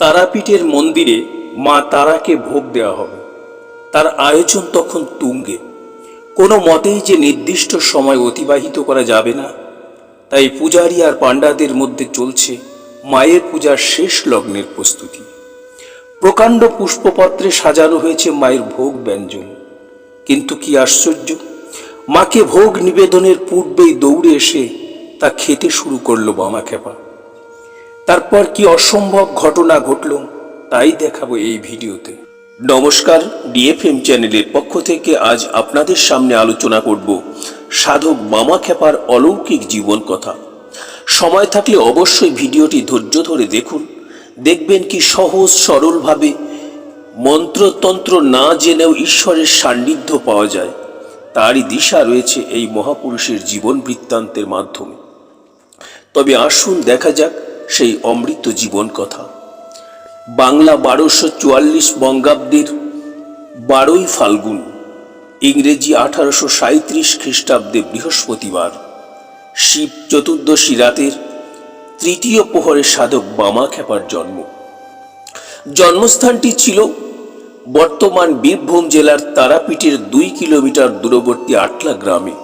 তারাপীঠের মন্দিরে মা তারাকে ভোগ দেওয়া হবে। তার আয়োজন তখন তুঙ্গে। কোনো মতেই যে নির্দিষ্ট সময় অতিবাহিত করা যাবে না, তাই পূজারী আর পাণ্ডাদের মধ্যে চলছে মায়ের পূজার শেষ লগ্নের প্রস্তুতি। প্রকাণ্ড পুষ্পপত্রে সাজানো হয়েছে মায়ের ভোগ ব্যঞ্জন। কিন্তু কি আশ্চর্য, মাকে ভোগ নিবেদনের পূর্বেই দৌড়ে এসে তা খেতে শুরু করল বামা খেপা তারপর কি অসম্ভব ঘটনা ঘটল, তাই দেখাবো এই ভিডিওতে। নমস্কার, ডিএফএম চ্যানেলের পক্ষ থেকে আজ আপনাদের সামনে আলোচনা করব সাধক মামা খেপার অলৌকিক জীবন কথা। সময় থাকলে অবশ্যই ভিডিওটি ধৈর্য ধরে দেখুন। দেখবেন কি সহজ সরলভাবে মন্ত্রতন্ত্র না জেনেও ঈশ্বরের সান্নিধ্য পাওয়া যায়। তারই দিশা রয়েছে এই মহাপুরুষের জীবন বৃত্তান্তের মাধ্যমে। তবে আসুন দেখা যাক সেই অমৃত জীবন কথা। বাংলা বারোশো চুয়াল্লিশ বঙ্গাব্দের বারোই ফাল্গুন, ইংরেজি আঠারোশো সাঁত্রিশ খ্রিস্টাব্দে বৃহস্পতিবার, শিব চতুর্দশী রাতের তৃতীয় প্রহরে সাধক বামা খেপার জন্ম। জন্মস্থানটি ছিল বর্তমান বীরভূম জেলার তারাপীঠের দুই কিলোমিটার দূরবর্তী আটলা গ্রামে।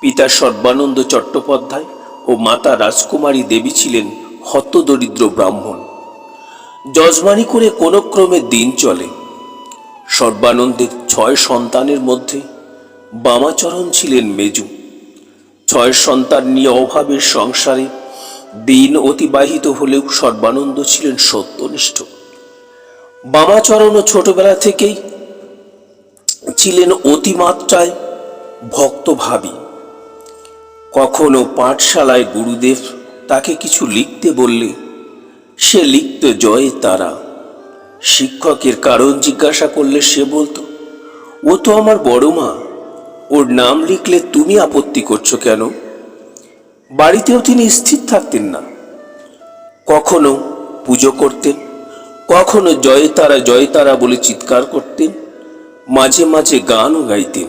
পিতা সর্বানন্দ চট্টোপাধ্যায় ও মাতা রাজকুমারী দেবী ছিলেন হতদরিদ্র ব্রাহ্মণ। যজমানি করে কোনো ক্রমে দিন চলে। সর্বানন্দের ছয় সন্তানের মধ্যে বামাচরণ ছিলেন মেজু। ছয় সন্তান নিয়ে অভাবের সংসারে দিন অতিবাহিত হলেও সর্বানন্দ ছিলেন সত্যনিষ্ঠ। বামাচরণও ছোটবেলা থেকেই ছিলেন অতিমাত্রায় ভক্তভাবী। কখনো পাঠশালায় গুরুদেব তাকে কিছু লিখতে বললে, সে লিখত জয় তারা। শিক্ষকের কারণ জিজ্ঞাসা করলে সে বলতো, ও তো আমার বড় মা, ওর নাম লিখলে তুমি আপত্তি করছ কেন? বাড়িতেও তিনি স্থির থাকতেন না। কখনো পুজো করতেন, কখনো জয় তারা জয় তারা বলে চিৎকার করতেন, মাঝে মাঝে গানও গাইতেন।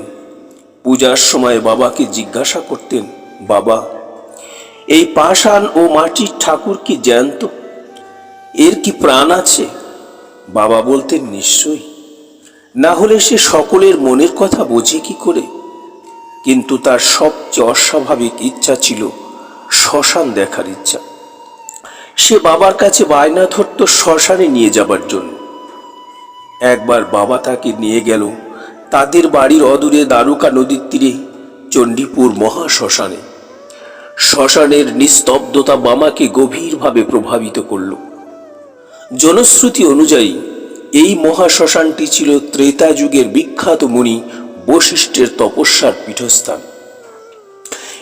পূজার সময় বাবাকে জিজ্ঞাসা করতেন বাবা, এই পাষাণ ও মাটির ঠাকুর কি জ্যান্ত? এর কি প্রাণ আছে? বাবা বলতেন, নিশ্চয়ই। না হলে সে সকলের মনের কথা বোঝে কি করে? কিন্তু তার সবচেয়ে অস্বাভাবিক ইচ্ছা ছিল শ্মশান দেখার ইচ্ছা। সে বাবার কাছে বায়না ধরত শ্মশানে নিয়ে যাবার জন্য। একবার বাবা তাকে নিয়ে গেল। তাদের বাড়ির অদূরে দ্বারকা নদীর তীরে চণ্ডীপুর মহা শ্মশানে শ্মশানের নিস্তব্ধতা বামাকে গভীরভাবে প্রভাবিত করল। জনশ্রুতি অনুযায়ী, এই মহা শ্মশানটি ছিল ত্রেতা যুগের বিখ্যাত মুনি বশিষ্ঠের তপস্যার পীঠস্থান।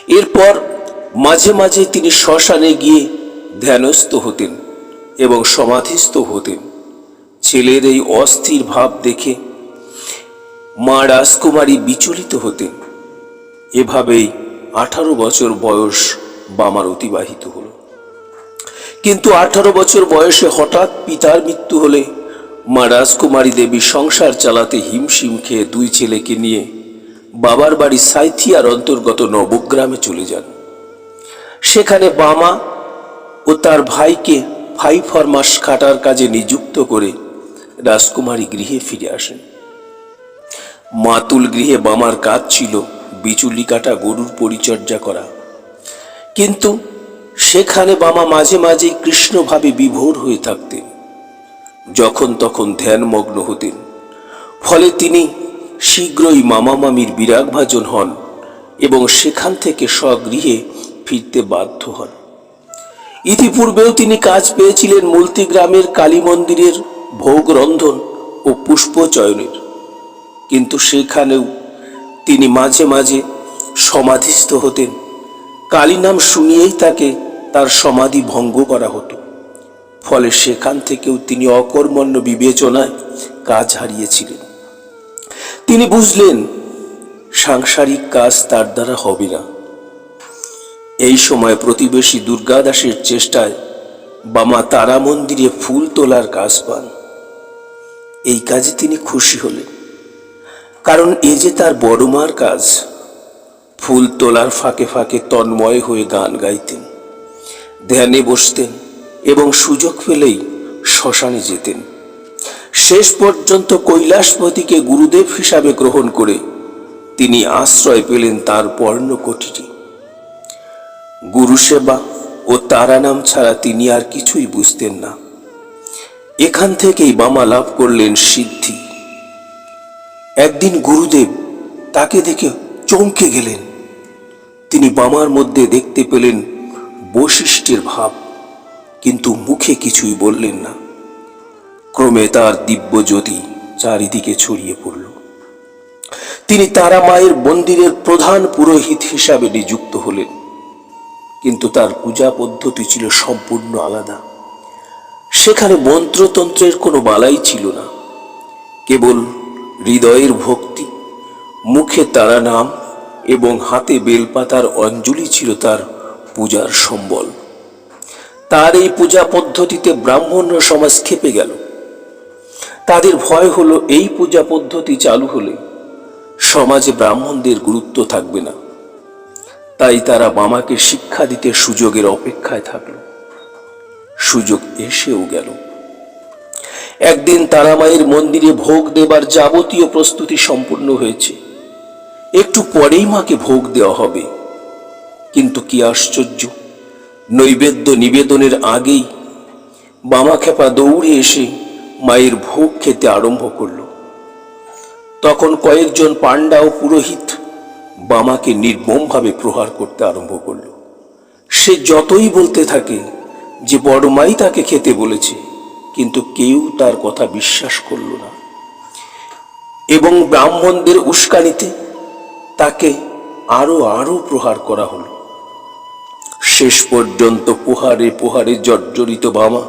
এরপর মাঝে মাঝে তিনি শ্মশানে গিয়ে ধ্যানস্থ হতেন এবং সমাধিস্থ হতেন। ছেলের এই অস্থির ভাব দেখে মা রাজকুমারী বিচলিত হতেন। এভাবেই আঠারো বছর বয়স বামার অতিবাহিত হলো। কিন্তু আঠারো বছর বয়সে হঠাৎ পিতার মৃত্যু হলে মা রাজকুমারী দেবী সংসার চালাতে হিমশিম খেয়ে দুই ছেলেকে নিয়ে বাবার বাড়ি সাইথিয়ার অন্তর্গত নবগ্রামে চলে যান। সেখানে বামা ও তার ভাইকে ফাই ফরমাস খাটার কাজে নিযুক্ত করে রাজকুমারী গৃহে ফিরে আসেন। মাতুল গৃহে বামার কাজ ছিল বিচুলি কাটা গরুর পরিচর্যা করা। কিন্তু সেখানে বামা মাঝে মাঝে কৃষ্ণভাবে বিভোর হয়ে থাকতেন। যখন তখন ধ্যানমগ্ন হতেন। ফলে তিনি শীঘ্রই মামা মামির বিরাগভাজন হন এবং সেখান থেকে স্বগৃহে ফিরতে বাধ্য হন। ইতিপূর্বেও তিনি কাজ পেয়েছিলেন মুলতি গ্রামের কালী মন্দিরের ভোগ রন্ধন ও পুষ্প চয়নের কিন্তু সেখানেও তিনি মাঝে মাঝে সমাধিস্থ হতেন। কালী নাম শুনিয়েই তাকে তার সমাধি ভঙ্গ করা হতো। ফলে সেখান থেকেও তিনি অকর্মণ্য বিবেচনায় কাজ হারিয়েছিলেন। তিনি বুঝলেন, সাংসারিক কাজ তার দ্বারা হবে না। এই সময় প্রতিবেশী দুর্গাদাসের চেষ্টায় বামা তারা মন্দিরে ফুল তোলার কাজ পান। এই কাজে তিনি খুশি হলেন। কারণ এ যে তার বড় মার কাজ, ফুল তোলার ফাঁকে ফাঁকে তন্ময় হয়ে গান গাইতেন, ধ্যানে বসতেন এবং সুযোগ পেলেই শ্মশানে যেতেন। শেষ পর্যন্ত কৈলাসপতিকে গুরুদেব হিসাবে গ্রহণ করে তিনি আশ্রয় পেলেন তার পর্ণকটিটি গুরু সেবা ও তারানাম ছাড়া তিনি আর কিছুই বুঝতেন না। এখান থেকেই বামা লাভ করলেন সিদ্ধি। একদিন গুরুদেব তাকে দেখে চমকে গেলেন। তিনি বামার মধ্যে দেখতে পেলেন বৈশিষ্ট্যের ভাব, কিন্তু মুখে কিছুই বললেন না। ক্রমে তার দিব্য জ্যোতি চারিদিকে ছড়িয়ে পড়ল। তিনি তারা মায়ের মন্দিরের প্রধান পুরোহিত হিসাবে নিযুক্ত হলেন, কিন্তু তার পূজা পদ্ধতি ছিল সম্পূর্ণ আলাদা। সেখানে মন্ত্রতন্ত্রের কোনো বালাই ছিল না, কেবল হৃদয়ের ভক্তি, মুখে তারা নাম এবং হাতে বেলপাতার অঞ্জলি ছিল তার পূজার সম্বল। তার এই পূজা পদ্ধতিতে ব্রাহ্মণ সমাজ খেপে গেল। তাদের ভয় হলো এই পূজা পদ্ধতি চালু হলে সমাজে ব্রাহ্মণদের গুরুত্ব থাকবে না। তাই তারা মামাকে শিক্ষা দিতে সুযোগের অপেক্ষায় থাকল। সুযোগ এসেও গেল। একদিন তারামায়ের মন্দিরে ভোগ দেবার যাবতীয় প্রস্তুতি সম্পূর্ণ হয়েছে। একটু পরেই মাকে ভোগ দেওয়া হবে। কিন্তু কি আশ্চর্য, নৈবেদ্য নিবেদনের আগেই বামা খেপা দৌড়ে এসে মায়ের ভোগ খেতে আরম্ভ করল। তখন কয়েকজন পাণ্ডা ও পুরোহিত বামাকে নির্মমভাবে প্রহার করতে আরম্ভ করল। সে যতই বলতে থাকে যে বড় মাই তাকে খেতে বলেছে কিন্তু কেউ তার কথা বিশ্বাস করল না। এবং ব্রাহ্মণদের উস্কানিতে তাকে আরও আরও প্রহার করা হলো। শেষ পর্যন্ত পোহারে পোহারে জর্জরিত বামা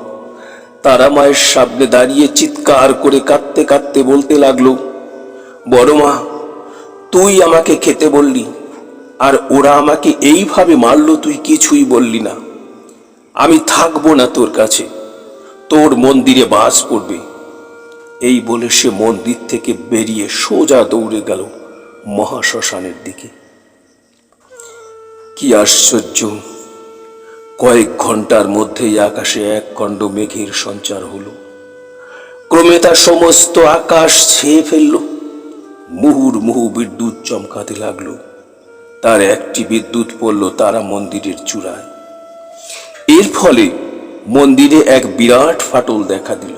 তারা মায়ের সামনে দাঁড়িয়ে চিৎকার করে কাঁদতে কাঁদতে বলতে লাগল, বড় মা, তুই আমাকে খেতে বললি, আর ওরা আমাকে এইভাবে মারলো তুই কিছুই বললি না। আমি থাকব না তোর কাছে। তোর মন্দিরে বাস পড়বে এই বলে সে মন্দির থেকে বেরিয়ে সোজা দৌড়ে গেল মহাশ্মশানের দিকে। কি আশ্চর্য! কয়েক ঘণ্টার মধ্যেই আকাশে এক খণ্ড মেঘের সঞ্চার হলো। ক্রমে তার সমস্ত আকাশ ছেয়ে ফেলল। মুহুর মুহু বিদ্যুৎ চমকাতে লাগল। তার একটি বিদ্যুৎ পড়ল তারা মন্দিরের চূড়ায়। এর ফলে মন্দিরে এক বিরাট ফাটল দেখা দিল।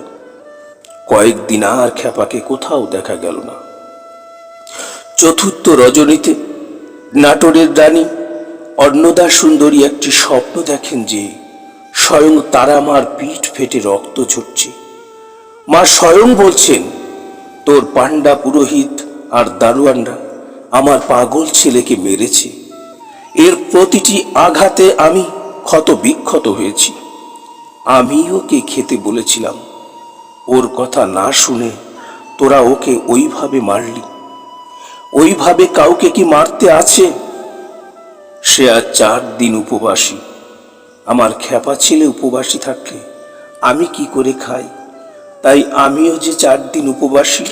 কয়েকদিন আর খ্যাপাকে কোথাও দেখা গেল না। চতুর্থ রজনীতে নাটোরের রানী অন্নদা সুন্দরী একটি স্বপ্ন দেখেন যে স্বয়ং তারা মার পিঠ ফেটে রক্ত ঝরছে। মা স্বয়ং বলছেন, তোর পাণ্ডা পুরোহিত আর দারোয়ানরা আমার পাগল ছেলেকে মেরেছে। এর প্রতিটি আঘাতে আমি ক্ষত বিক্ষত হয়েছি। আমি ওকে খেতে বলেছিলাম। ওর কথা না শুনে তোরা ওকে ওইভাবে মারলি। ওইভাবে কাউকে কি মারতে আছে? সে আর চার দিন উপবাসী। আমার খ্যাপা ছেলে উপবাসী থাকলে আমি কি করে খাই? তাই আমিও যে চার দিন উপবাসী।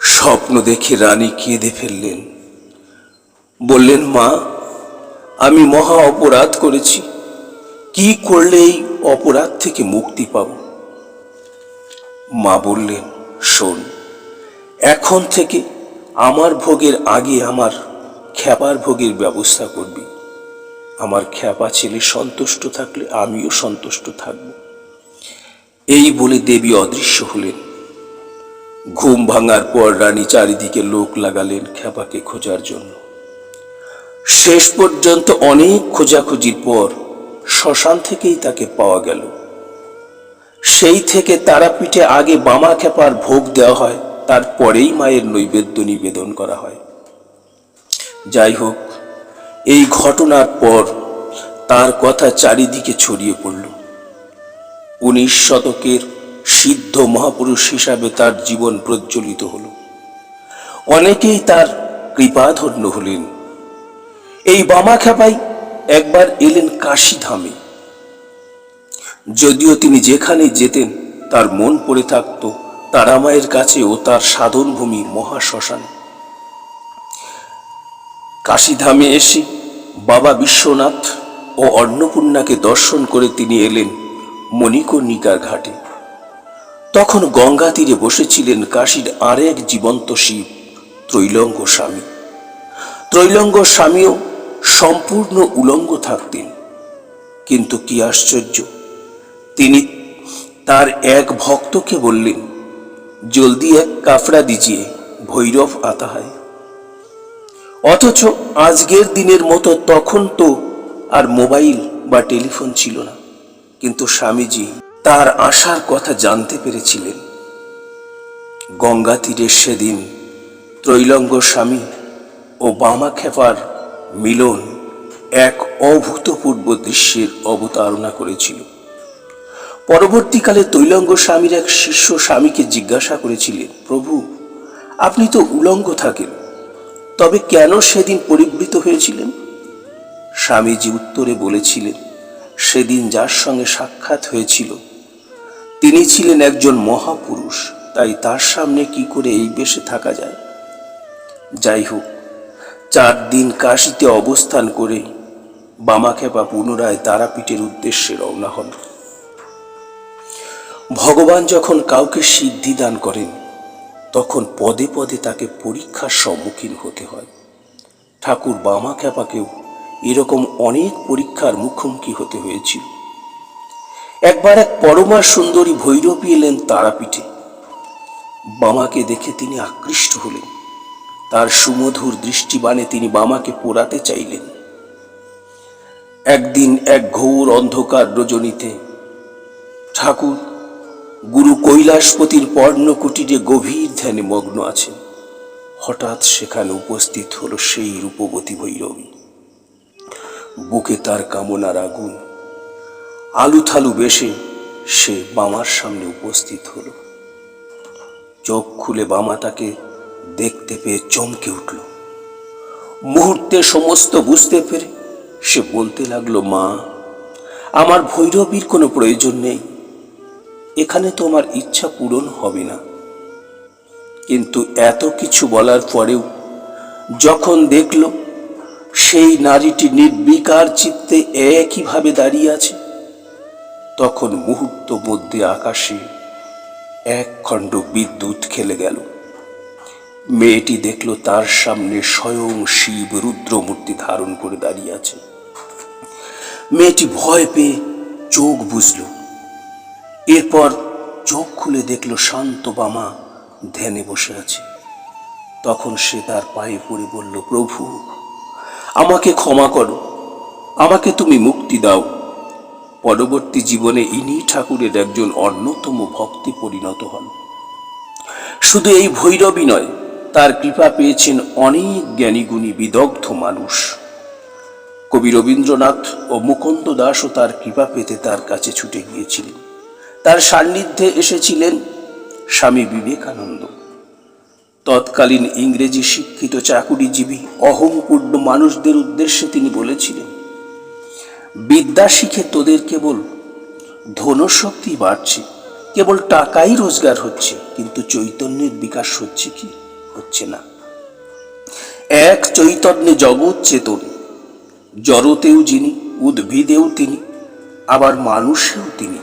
স্বপ্ন দেখে রানী কেঁদে ফেললেন। বললেন, মা, আমি মহা অপরাধ করেছি। কি করলে এই অপরাধ থেকে মুক্তি পাব? মা বললেন, শোন, এখন থেকে আমার ভোগের আগে আমার খ্যাপার ভোগের ব্যবস্থা করবি। আমার খ্যাপা ছেলে সন্তুষ্ট থাকলে আমিও সন্তুষ্ট থাকব। এই বলে দেবী অদৃশ্য হলেন। ঘুম ভাঙার পর রানী চারিদিকে লোক লাগালেন খ্যাপাকে খোঁজার জন্য। শেষ পর্যন্ত অনেক খোঁজাখুঁজির পর শ্মশান থেকেই তাকে পাওয়া গেল। সেই থেকে তারাপীঠে আগে বামা খেপার ভোগ দেওয়া হয়, তারপরেই মায়ের নৈবেদ্য নিবেদন করা হয়। যাই হোক, এই ঘটনার পর তার কথা চারিদিকে ছড়িয়ে পড়ল। উনিশ শতকের সিদ্ধ মহাপুরুষ হিসাবে তার জীবন প্রজ্বলিত হল। অনেকেই তার কৃপাধন্য হলেন। এই বামা খেপাই একবার এলেন কাশী ধামে। যদিও তিনি যেখানে যেতেন, তার মন পড়ে থাকত তারামায়ের কাছে ও তার সাধন ভূমি মহাশ্মশান কাশীধামে এসে বাবা বিশ্বনাথ ও অন্নপূর্ণাকে দর্শন করে তিনি এলেন মণিকর্ণিকার ঘাটে। তখন গঙ্গা তীরে বসেছিলেন কাশীর আরেক জীবন্ত শিব, ত্রৈলঙ্গ স্বামী। ত্রৈলঙ্গ স্বামীও সম্পূর্ণ উলঙ্গ থাকতেন। কিন্তু কি আশ্চর্য, তিনি তার এক ভক্তকে বললেন, জলদি এক কাফড়া দিজিয়ে, ভৈরব আতা হয় অথচ আজকের দিনের মতো তখন তো আর মোবাইল বা টেলিফোন ছিল না। কিন্তু স্বামীজি তার আশার কথা জানতে পেরেছিলেন। গঙ্গা তীরে সেদিন ত্রৈলঙ্গ স্বামী ও বামা খেপার মিলন এক অভূতপূর্ব দৃশ্যের অবতারণা করেছিল। পরবর্তীকালে তৈলঙ্গ স্বামীর এক শিষ্য স্বামীকে জিজ্ঞাসা করেছিলেন, প্রভু, আপনি তো উলঙ্গ থাকেন, তবে কেন সেদিন পরিবৃত হয়েছিলেন? স্বামীজি উত্তরে বলেছিলেন, সেদিন যার সঙ্গে সাক্ষাৎ হয়েছিল, তিনি ছিলেন একজন মহাপুরুষ, তাই তার সামনে কি করে এই বেশে থাকা যায়? যাই হোক চার দিন কাশিতে অবস্থান করে বামাখেপা পুনরায় তারাপীঠের উদ্দেশ্যে রওনা হন। ভগবান যখন কাউকে সিদ্ধি দান করেন, তখন পদে পদে তাকে পরীক্ষার সম্মুখীন হতে হয়। ঠাকুর বামা খ্যাপাকেও এরকম অনেক পরীক্ষার মুখোমুখি হতে হয়েছিল। একবার এক পরমা সুন্দরী ভৈরবী এলেন তারাপীঠে। বামাকে দেখে তিনি আকৃষ্ট হলেন। তার সুমধুর দৃষ্টিবাণে তিনি বামাকে পোড়াতে চাইলেন। একদিন এক ঘোর অন্ধকার রজনীতে, ঠাকুর, গুরু কৈলাসপতির পর্ণকুটিরে গভীর ধ্যানে মগ্ন আছেন। হঠাৎ সেখানে উপস্থিত হলো সেই রূপবতী ভৈরবী। বুকে তার কামনার আগুন আলু থালু বেশে সে বামার সামনে উপস্থিত হলো। চোখ খুলে বামা তাকে দেখতে পেয়ে চমকে উঠল। মুহূর্তে সমস্ত বুঝতে পেরে সে বলতে লাগল, মা, আমার ভৈরবীর কোনো প্রয়োজন নেই। এখানে তোমার ইচ্ছা পূরণ হবে না। কিন্তু এত কিছু বলার পরেও যখন দেখল, সেই নারীটি নির্বিকার চিত্তে একইভাবে দাঁড়িয়ে আছে, তখন মুহূর্ত মধ্যে আকাশে এক খণ্ড বিদ্যুৎ খেলে গেল। মেয়েটি দেখল তার সামনে স্বয়ং শিব রুদ্রমূর্তি ধারণ করে দাঁড়িয়ে আছে। মেয়েটি ভয় পেয়ে চোখ বুঝল এরপর চোখ খুলে দেখল শান্ত বামা ধ্যানে বসে আছে। তখন সে তার পায়ে পড়ে বলল, প্রভু, আমাকে ক্ষমা করো। আমাকে তুমি মুক্তি দাও। পরবর্তী জীবনে ইনি ঠাকুরের একজন অন্যতম ভক্তি পরিণত হন। শুধু এই ভৈরবী নয় তার কৃপা পেয়েছেন অনেক জ্ঞানীগুণী বিদগ্ধ মানুষ। কবি রবীন্দ্রনাথ ও মুকুন্দ দাসও তার কৃপা পেতে তার কাছে ছুটে গিয়েছিলেন। তার সান্নিধ্যে এসেছিলেন স্বামী বিবেকানন্দ। তৎকালীন ইংরেজি শিক্ষিত চাকুরিজীবী, অহংপূর্ণ মানুষদের উদ্দেশ্যে তিনি বলেছিলেন, বিদ্যা শিখে তোদের কেবল ধনশক্তি বাড়ছে, কেবল টাকাই রোজগার হচ্ছে, কিন্তু চৈতন্যের বিকাশ হচ্ছে কি? হচ্ছে না। এক চৈতন্যে জগৎ চেতন, জড়তেও যিনি, উদ্ভিদেও তিনি, আবার মানুষেও তিনি,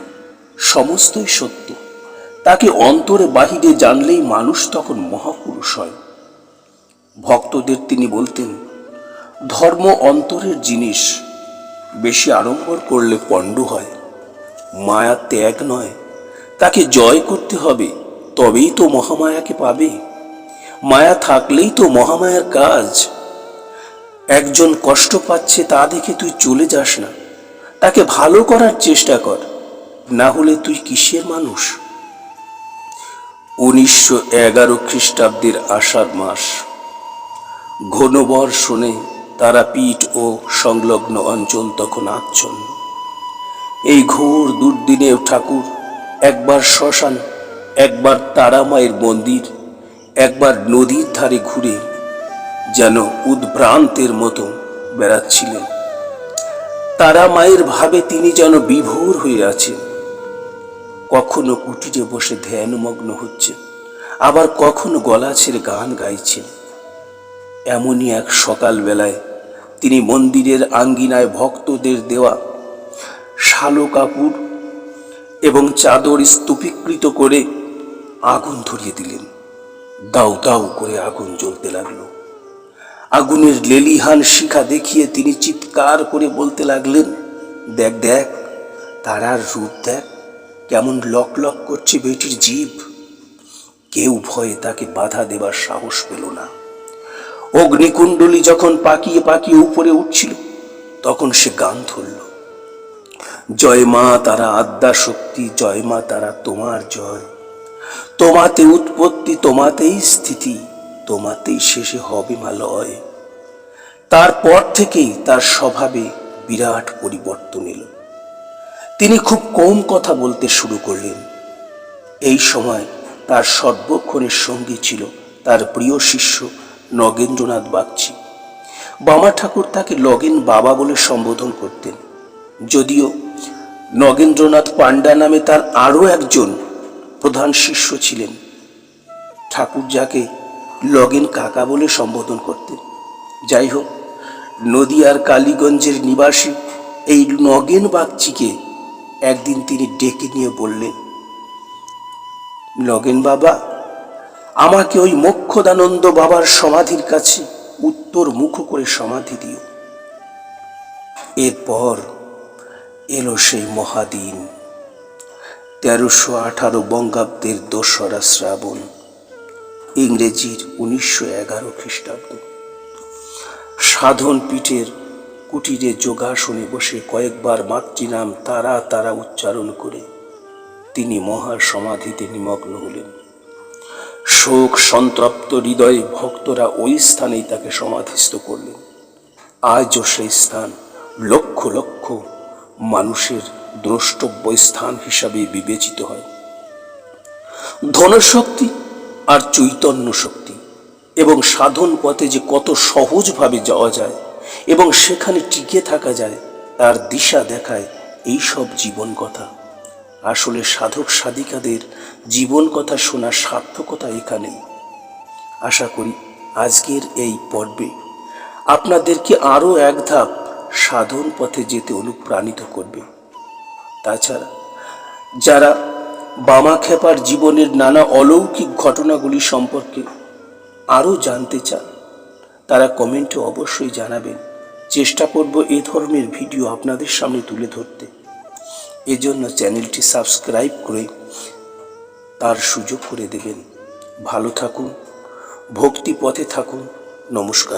সমস্তই সত্য। তাকে অন্তরে বাহিরে জানলেই মানুষ তখন মহাপুরুষ হয়। ভক্তদের তিনি বলতেন, ধর্ম অন্তরের জিনিস, বেশি আড়ম্বর করলে পণ্ড হয়। মায়া ত্যাগ নয়, তাকে জয় করতে হবে, তবেই তো মহামায়াকে পাবে। মায়া থাকলেই তো মহামায়ার কাজ। একজন কষ্ট পাচ্ছে তা দেখে তুই চলে যাস না। তাকে ভালো করার চেষ্টা কর, না হলে তুই কিসের মানুষ? উনিশশো এগারো খ্রিস্টাব্দের আষাঢ় মাস। ঘন বর্ষণে তারাপীঠ ও সংলগ্ন অঞ্চল তখন আচ্ছন্ন। এই ঘোর দুর্দিনে ঠাকুর, একবার শ্মশান, একবার তারামায়ের মন্দির একবার নদীর ধারে ঘুরে যেন উদ্ভ্রান্তের মতো বেড়াচ্ছিলেন। তারা মায়ের ভাবে তিনি যেন বিভোর হয়ে আছেন। কখনো কুটিরে বসে ধ্যানমগ্ন হচ্ছে আবার কখনো গলা ছেড়ে গান গাইছেন। এমনই এক সকালবেলায় তিনি মন্দিরের আঙ্গিনায় ভক্তদের দেওয়া শালো কাপড় এবং চাদর স্তূপীকৃত করে আগুন ধরিয়ে দিলেন। দাউ দাউ করে আগুন জ্বলতে লাগল। আগুনের লেলিহান শিখা দেখিয়ে তিনি চিৎকার করে বলতে লাগলেন, দেখ দেখ, তারার রূপ দেখ, কেমন লক লক করছে বেটির জীব। কেউ ভয়ে তাকে বাধা দেবার সাহস পেল না। অগ্নিকুণ্ডলী যখন পাকিয়ে পাকিয়ে উপরে উঠছিল, তখন সে গান ধরল, জয় মা তারা আদ্যা শক্তি, জয় মা তারা তোমার জয়। তোমাতে উৎপত্তি, তোমাতেই স্থিতি, তোমাতেই শেষে হবে মালয়। তারপর থেকেই তার স্বভাবে বিরাট পরিবর্তন এলো। তিনি খুব কম কথা বলতে শুরু করলেন। এই সময় তার সর্বক্ষণের সঙ্গী ছিল তার প্রিয় শিষ্য নগেন্দ্রনাথ বাগচি। বামা ঠাকুর তাকে লগেন বাবা বলে সম্বোধন করতেন। যদিও নগেন্দ্রনাথ পাণ্ডা নামে তার আরও একজন প্রধান শিষ্য ছিলেন। ঠাকুর যাকে লগেন কাকা বলে সম্বোধন করতেন। যাই হোক নদিয়ার কালীগঞ্জের নিবাসী এই নগেন বাগচিকে একদিন তিনি ডেকে নিয়ে বললেন লগেন বাবা, আমাকে ওই মোক্ষদানন্দ বাবার সমাধির কাছে উত্তর মুখ করে সমাধি দিও। এরপর এলো সেই মহাদিন। তেরোশো আঠারো বঙ্গাব্দের দোসরা শ্রাবণ, ইংরেজির উনিশশো এগারো খ্রিস্টাব্দ। সাধন পীঠের কুটিরে যোগাসনে বসে কয়েকবার মাতৃনাম তারা তারা উচ্চারণ করে। তিনি মহা সমাধিতে নিমগ্ন হলেন। শোক সন্তপ্ত হৃদয়ে ভক্তরা ওই স্থানেই তাকে সমাধিস্থ করলেন। আজও সেই স্থান লক্ষ লক্ষ মানুষের দ্রষ্টব্য স্থান হিসাবে বিবেচিত হয়। ধনশক্তি আর চৈতন্য শক্তি এবং সাধন পথে যে কত সহজভাবে যাওয়া যায় এবং সেখানে টিকে থাকা যায়, তার দিশা দেখায় এই সব জীবন কথা আসলে সাধক সাধিকাদের জীবন কথা শোনার সার্থকতা এখানেই। আশা করি আজকের এই পর্বে আপনাদেরকে আরও এক ধাপ সাধন পথে যেতে অনুপ্রাণিত করবে। তাছাড়া যারা বামা খেপার জীবনের নানা অলৌকিক ঘটনাগুলি সম্পর্কে আরও জানতে চান, তারা কমেন্টে অবশ্যই জানাবেন। চেষ্টা করব এ ধরনের ভিডিও আপনাদের সামনে তুলে ধরতে। এজন্য চ্যানেলটি সাবস্ক্রাইব করে তার সুযোগ করে দেবেন। ভালো থাকুন, ভক্তি পথে থাকুন। নমস্কার।